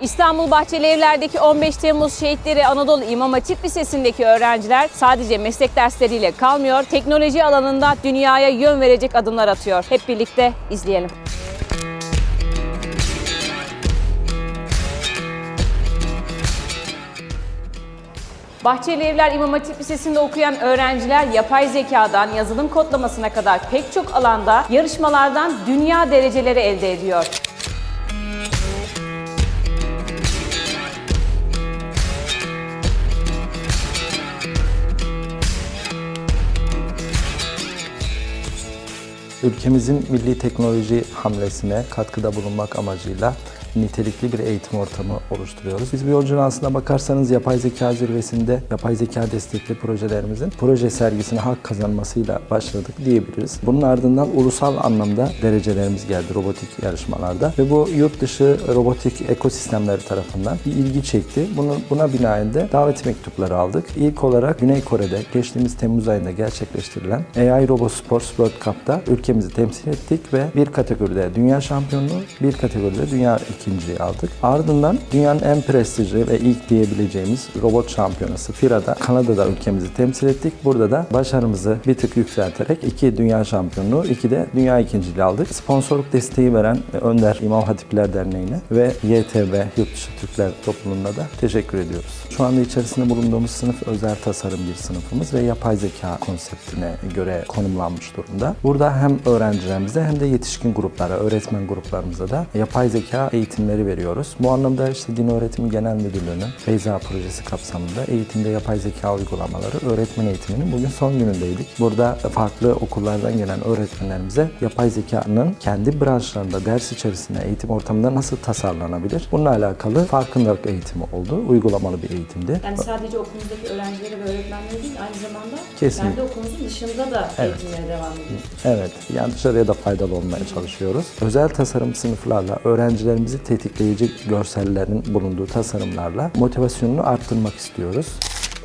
İstanbul Bahçeli Evler'deki 15 Temmuz Şehitleri Anadolu İmam Hatip Lisesi'ndeki öğrenciler sadece meslek dersleriyle kalmıyor, teknoloji alanında dünyaya yön verecek adımlar atıyor. Hep birlikte izleyelim. Bahçeli Evler İmam Hatip Lisesi'nde okuyan öğrenciler yapay zekadan yazılım kodlamasına kadar pek çok alanda yarışmalardan dünya dereceleri elde ediyor. Ülkemizin milli teknoloji hamlesine katkıda bulunmak amacıyla nitelikli bir eğitim ortamı oluşturuyoruz. Biz bu yolculuğun aslına bakarsanız yapay zeka zirvesinde yapay zeka destekli projelerimizin proje sergisine hak kazanmasıyla başladık diyebiliriz. Bunun ardından ulusal anlamda derecelerimiz geldi robotik yarışmalarda ve bu yurt dışı robotik ekosistemleri tarafından bir ilgi çekti. Bunu, buna binaen de davet mektupları aldık. İlk olarak Güney Kore'de geçtiğimiz Temmuz ayında gerçekleştirilen AI Robo Sports World Cup'ta ülkemizi temsil ettik ve bir kategoride dünya şampiyonluğu, bir kategoride dünya ikinciliği aldık. Ardından dünyanın en prestijli ve ilk diyebileceğimiz robot şampiyonası FIRA'da Kanada'da ülkemizi temsil ettik. Burada da başarımızı bir tık yükselterek iki dünya şampiyonluğu, iki de dünya ikinciliği aldık. Sponsorluk desteği veren Önder İmam Hatipler Derneği'ne ve YTB Yurtdışı Türkler Topluluğu'na da teşekkür ediyoruz. Şu anda içerisinde bulunduğumuz sınıf özel tasarım bir sınıfımız ve yapay zeka konseptine göre konumlanmış durumda. Burada hem öğrencilerimize hem de yetişkin gruplara, öğretmen gruplarımıza da yapay zeka eğitimleri veriyoruz. Bu anlamda işte Din Öğretimi Genel Müdürlüğü'nün Feyza projesi kapsamında eğitimde yapay zeka uygulamaları öğretmen eğitiminin bugün son günündeydik. Burada farklı okullardan gelen öğretmenlerimize yapay zekanın kendi branşlarında ders içerisinde eğitim ortamında nasıl tasarlanabilir? Bununla alakalı farkındalık eğitimi oldu. Uygulamalı bir eğitimdi. Yani sadece okulunuzdaki öğrencilere ve öğretmenlere değil aynı zamanda Kesinlikle. kendi okulunuzun dışında da Evet. eğitimlere devam ediyorsunuz. Evet, yani dışarıya da faydalı olmaya çalışıyoruz. Özel tasarım sınıflarla öğrencilerimizi tetikleyici görsellerin bulunduğu tasarımlarla motivasyonunu arttırmak istiyoruz.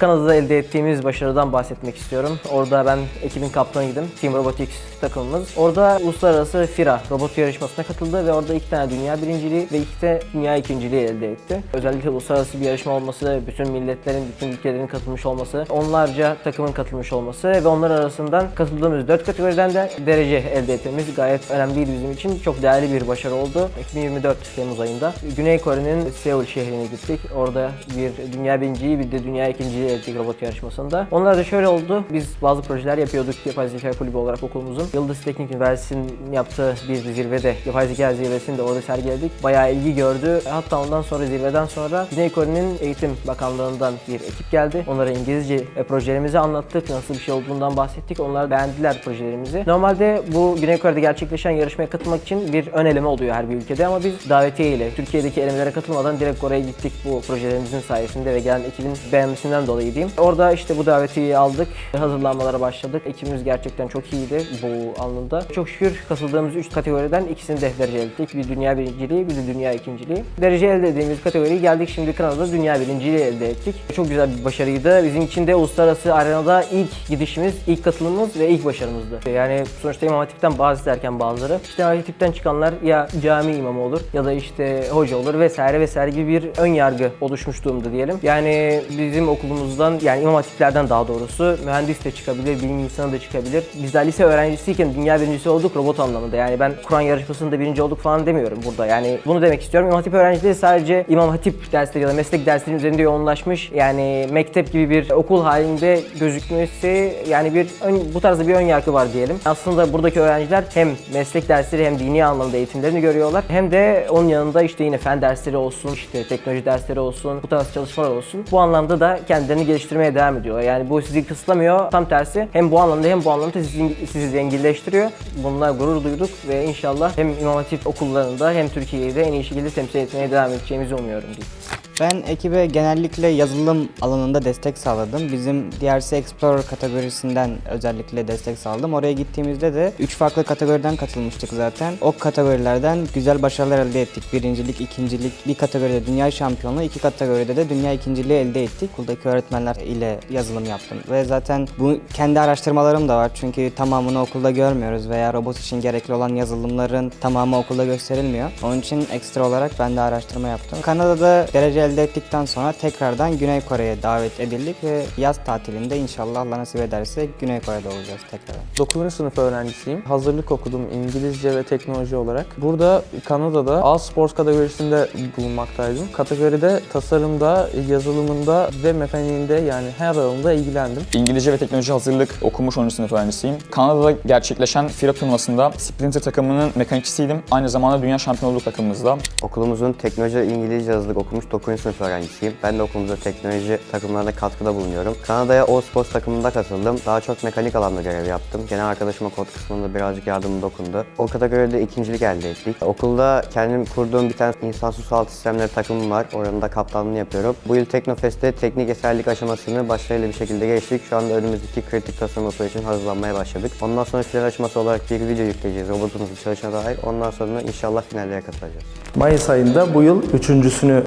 Kanada'da elde ettiğimiz başarıdan bahsetmek istiyorum. Orada ben ekibin kaptanıydım. Team Robotics takımımız. Orada uluslararası FIRA robot yarışmasına katıldı ve orada iki tane dünya birinciliği ve iki de dünya ikinciliği elde etti. Özellikle uluslararası bir yarışma olması, bütün milletlerin, bütün ülkelerin katılmış olması, onlarca takımın katılmış olması ve onlar arasından katıldığımız dört kategoriden de derece elde etmemiz gayet önemliydi bizim için. Çok değerli bir başarı oldu. 2024 Temmuz ayında Güney Kore'nin Seul şehrine gittik. Orada bir dünya birinciliği bir de dünya ikinciliği elde ettik robot yarışmasında. Onlar da şöyle oldu. Biz bazı projeler yapıyorduk yapay zeka kulübü olarak okulumuzun. Yıldız Teknik Üniversitesi'nin yaptığı bir zirvede, yapay zeka zirvesini de orada sergiledik. Bayağı ilgi gördü. Hatta ondan sonra zirveden sonra Güney Kore'nin Eğitim Bakanlığı'ndan bir ekip geldi. Onlara İngilizce projelerimizi anlattık. Nasıl bir şey olduğundan bahsettik. Onlar beğendiler projelerimizi. Normalde bu Güney Kore'de gerçekleşen yarışmaya katılmak için bir ön eleme oluyor her bir ülkede ama biz davetiye ile Türkiye'deki elemelere katılmadan direkt oraya gittik bu projelerimizin sayesinde ve gelen ekibin beğenmesinden dolayı diyeyim. Orada işte bu davetiyi aldık. Hazırlanmalara başladık. Ekibimiz gerçekten çok iyiydi bu anlamda. Çok şükür katıldığımız 3 kategoriden ikisini de derece elde ettik. Bir dünya birinciliği, bir de dünya ikinciliği. Derece elde ettiğimiz kategoriyi geldik şimdi Kanada'da dünya birinciliği elde ettik. Çok güzel bir başarıydı. Bizim için de uluslararası arenada ilk gidişimiz, ilk katılımımız ve ilk başarımızdı. Yani sonuçta İmam Hatip'ten bahsederken bazıları işte İmam Hatip'ten çıkanlar ya cami imamı olur ya da işte hoca olur vesaire vesaire gibi bir ön yargı oluşmuş durumda diyelim. Yani bizim okulumuzdan yani İmam Hatiplerden daha doğrusu mühendis de çıkabilir, bilim insanı da çıkabilir. Biz daha lise öğrencisiyken dünya birincisi olduk robot anlamında. Yani ben Kur'an yarışmasında birinci olduk falan demiyorum burada. Yani bunu demek istiyorum. İmam Hatip öğrencileri sadece İmam Hatip dersleri ya da meslek derslerinin üzerinde yoğunlaşmış. Yani mektep gibi bir okul halinde gözükmesi yani bir ön, bu tarzda bir ön yargı var diyelim. Aslında buradaki öğrenciler hem meslek dersleri hem dini anlamda eğitimlerini görüyorlar. Hem de onun yanında işte yine fen dersleri olsun, işte teknoloji dersleri olsun, bu tarz çalışmalar olsun. Bu anlamda da kendilerini geliştirmeye devam ediyorlar. Yani bu sizi kısıtlamıyor. Tam tersi hem bu anlamda hem bu anlamda sizi, sizi zenginleştiriyor. Bununla gurur duyduk ve inşallah hem Hatip okullarında hem Türkiye'yi de en iyi şekilde temsil etmeye devam edeceğimizi umuyorum diyeyim. Ben ekibe genellikle yazılım alanında destek sağladım. Bizim DRC Explorer kategorisinden özellikle destek sağladım. Oraya gittiğimizde de 3 farklı kategoriden katılmıştık zaten. O kategorilerden güzel başarılar elde ettik. Birincilik, ikincilik, bir kategoride dünya şampiyonluğu, iki kategoride de dünya ikinciliği elde ettik. Okuldaki öğretmenler ile yazılım yaptım. Ve zaten bu kendi araştırmalarım da var. Çünkü tamamını okulda görmüyoruz veya robot için gerekli olan yazılımların tamamı okulda gösterilmiyor. Onun için ekstra olarak ben de araştırma yaptım. Kanada'da derece elde ettikten sonra tekrardan Güney Kore'ye davet edildik ve yaz tatilinde inşallah Allah nasip ederse Güney Kore'de olacağız tekrar. 9. sınıf öğrencisiyim. Hazırlık okudum İngilizce ve teknoloji olarak. Burada Kanada'da All Sports kategorisinde bulunmaktaydım. Kategoride tasarımda, yazılımında ve mekaniğinde yani her alanında ilgilendim. İngilizce ve teknoloji hazırlık okumuş 10. sınıf öğrencisiyim. Kanada'da gerçekleşen FIRA turnuvasında Sprinter takımının mekanikçisiydim. Aynı zamanda dünya şampiyonluğu takımımızda. Okulumuzun teknoloji İngilizce hazırlık okumuş 9. sınıf öğrencisiyim. Ben de okulumuza teknoloji takımlarına katkıda bulunuyorum. Kanada'ya All Sports takımında katıldım. Daha çok mekanik alanda görev yaptım. Genel arkadaşıma kod kısmında birazcık yardımım dokundu. O kategoride ikincilik elde ettik. Okulda kendim kurduğum bir tane insansız sualtı sistemleri takımım var. Oranın da kaptanlığını yapıyorum. Bu yıl Teknofest'te teknik eserlik aşamasını başarıyla bir şekilde geçtik. Şu anda önümüzdeki kritik tasarım için hazırlanmaya başladık. Ondan sonra final aşaması olarak bir video yükleyeceğiz robotumuzun çalışına dair. Ondan sonra inşallah finallere katılacağız. Mayıs ayında bu yıl üçüncüsünü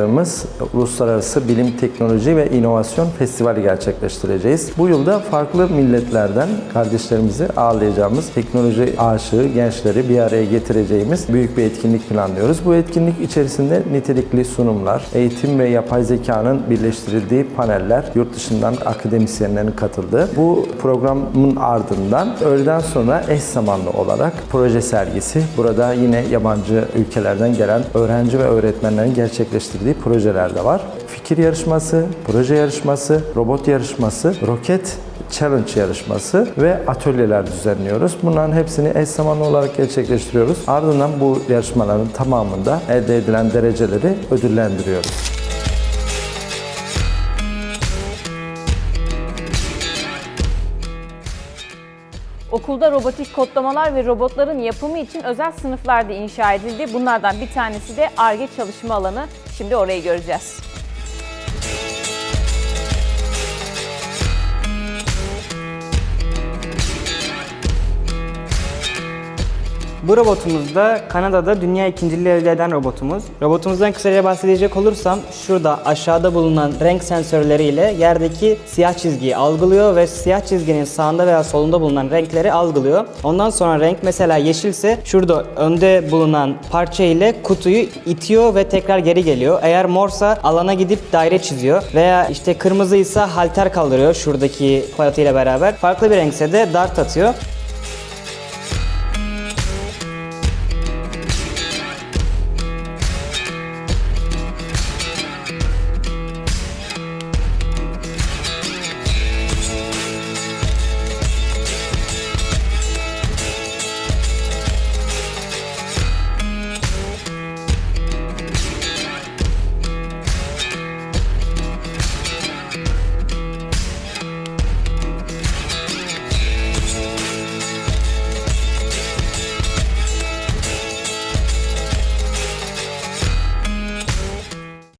planladığımız Uluslararası Bilim, Teknoloji ve İnovasyon Festivali gerçekleştireceğiz. Bu yılda farklı milletlerden kardeşlerimizi ağırlayacağımız teknoloji aşığı gençleri bir araya getireceğimiz büyük bir etkinlik planlıyoruz. Bu etkinlik içerisinde nitelikli sunumlar, eğitim ve yapay zekanın birleştirildiği paneller, yurt dışından akademisyenlerin katıldığı. Bu programın ardından öğleden sonra eş zamanlı olarak proje sergisi. Burada yine yabancı ülkelerden gelen öğrenci ve öğretmenlerin gerçekleştirdiği projeler de var. Fikir yarışması, proje yarışması, robot yarışması, roket challenge yarışması ve atölyeler düzenliyoruz. Bunların hepsini eş zamanlı olarak gerçekleştiriyoruz. Ardından bu yarışmaların tamamında elde edilen dereceleri ödüllendiriyoruz. Okulda robotik kodlamalar ve robotların yapımı için özel sınıflar da inşa edildi. Bunlardan bir tanesi de ARGE çalışma alanı. Şimdi orayı göreceğiz. Bu robotumuz da Kanada'da dünya ikinciliği elde eden robotumuz. Robotumuzdan kısaca bahsedecek olursam şurada aşağıda bulunan renk sensörleriyle yerdeki siyah çizgiyi algılıyor ve siyah çizginin sağında veya solunda bulunan renkleri algılıyor. Ondan sonra renk mesela yeşilse şurada önde bulunan parça ile kutuyu itiyor ve tekrar geri geliyor. Eğer morsa alana gidip daire çiziyor veya işte kırmızıysa halter kaldırıyor şuradaki paletıyla beraber. Farklı bir renkse de dart atıyor.